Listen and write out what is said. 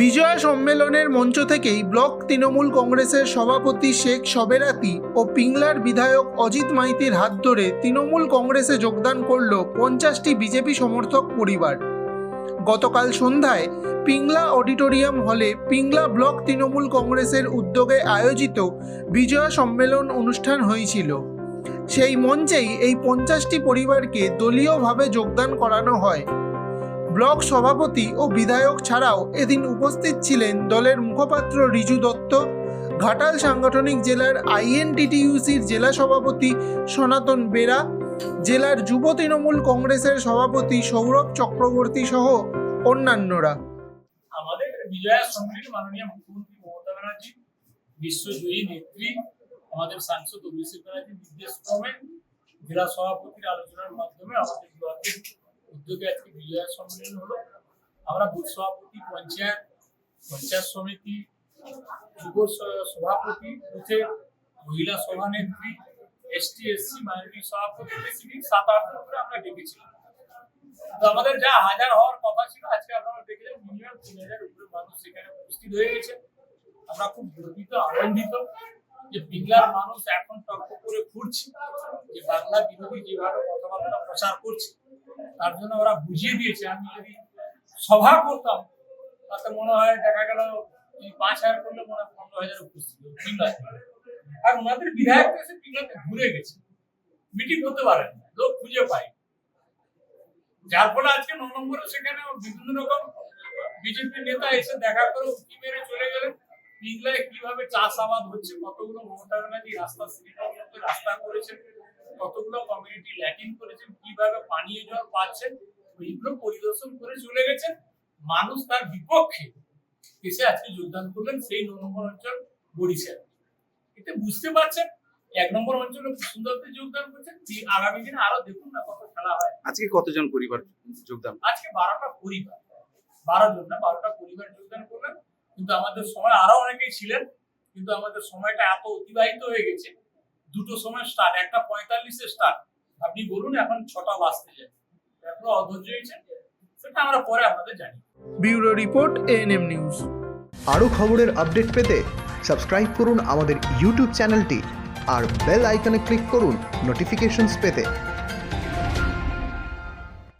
বিজয়া সম্মেলনের মঞ্চ থেকেই ব্লক তৃণমূল কংগ্রেসের সভাপতি শেখ সবেরাতি ও পিংলার বিধায়ক অজিত মাইতির হাত ধরে তৃণমূল কংগ্রেসে যোগদান করল পঞ্চাশটি বিজেপি সমর্থক পরিবার। গতকাল সন্ধ্যায় পিংলা অডিটোরিয়াম হলে পিংলা ব্লক তৃণমূল কংগ্রেসের উদ্যোগে আয়োজিত বিজয়া সম্মেলন অনুষ্ঠান হয়েছিল। সেই মঞ্চেই এই পঞ্চাশটি পরিবারকে দলীয়ভাবে যোগদান করানো হয়। ব্লক সভাপতি ও বিধায়ক ছাড়াও এদিন উপস্থিত ছিলেন দলের মুখপাত্র রিজু দত্ত, ঘাটাল সাংগঠনিক জেলার আইএনটিটিইউসির জেলা সভাপতি সনাতন বেরা, জেলার যুব তৃণমূল কংগ্রেসের সভাপতি সৌরভ চক্রবর্তী সহ অন্যান্যরা। আমাদের বিজয়া সম্মিলনী মাননীয় মুখ্যমন্ত্রী মমতা ব্যানার্জি, বিশ্বজয়ী নেত্রী, আমাদের সাংসদ অভিষেক ব্যানার্জির নির্দেশ ক্রমে জেলা সভাপতির আলোচনার মাধ্যমে আমাদের ব্লকের উদ্যোগে আজকে বিজয়া সম্মেলন হলো। আমরা বুথ সভাপতি, পঞ্চায়েত পঞ্চায়েত সমিতি, যুব সভাপতি বুথের মহিলা সভানেত্রী, এসটি, এসসি মাইনরিটি সভাপতি সাত আট করে আমরা ডেকেছিলাম। তো আমাদের যা হাজার হওয়ার কথা ছিল, আজকে আপনারা দেখলেন, মিনিমাম তিন হাজার উপরে মানুষ সেখানে উপস্থিত হয়ে গেছে। আমরা খুব গর্বিত, আনন্দিত যে পিংলার মানুষ এখন তর্ক করে ঘুরছে, যে বাংলা বিরোধী যেভাবে কথাবার্তা প্রচার করছে তার জন্য ওরা বুঝিয়ে দিয়েছে। আমি যদি সভা করতাম, তাতে মনে হয় দেখা গেল পাঁচ হাজার করলে মনে হয় পনেরো হাজার উপস্থিত পিংলায় আর ওনাদের বিধায়ক এসে পিংলাতে ঘুরে গেছে। মিটিং করতে পারেন লোক খুঁজে পায়। যার ফলে আজকে ন নম্বরে সেখানে বিভিন্ন রকম বিজেপি নেতা এসে দেখা করে উঁকি মেরে চলে গেলেন। পিংলায় কীভাবে চাষাবাদ হচ্ছে, কতগুলো মমতা ব্যানার্জি রাস্তা রাস্তা করেছেন কতগুলো কমিউনিটি ল্যাটিং করেছেন কীভাবে পানীয় জল পাচ্ছেন ওইগুলো পরিদর্শন করে চলে গেছেন। মানুষ তার বিপক্ষে এসে আজকে যোগদান করলেন সেই ন নম্বর অঞ্চল বরিশাল। এতে বুঝতে পারছেন এক নম্বর অঞ্চলে সুন্দরতে যোগদান করছেন। আগামী দিনে আরও দেখুন না কত খেলা হয়। আজকে কতজন পরিবার যোগদান? আজকে বারোটা পরিবার বারো জন না বারোটা পরিবার যোগদান করলেন। কিন্তু আমাদের সময় আরও অনেকেই ছিলেন কিন্তু আমাদের সময়টা এত অতিবাহিত হয়ে গেছে। দুটো সময় স্টার্ট একটা পঁয়তাল্লিশে স্টার্ট আপনি বলুন এখন ছটা বাজতে যায়। এখনও অধৈর্য হয়েছে সেটা আমরা পরে আপনাদের জানি ব্যুরো রিপোর্ট এএনএম নিউজ আরও খবরের আপডেট পেতে সাবস্ক্রাইব করুন আমাদের ইউটিউব চ্যানেলটি আর বেল আইকনে ক্লিক করুন নোটিফিকেশনস পেতে।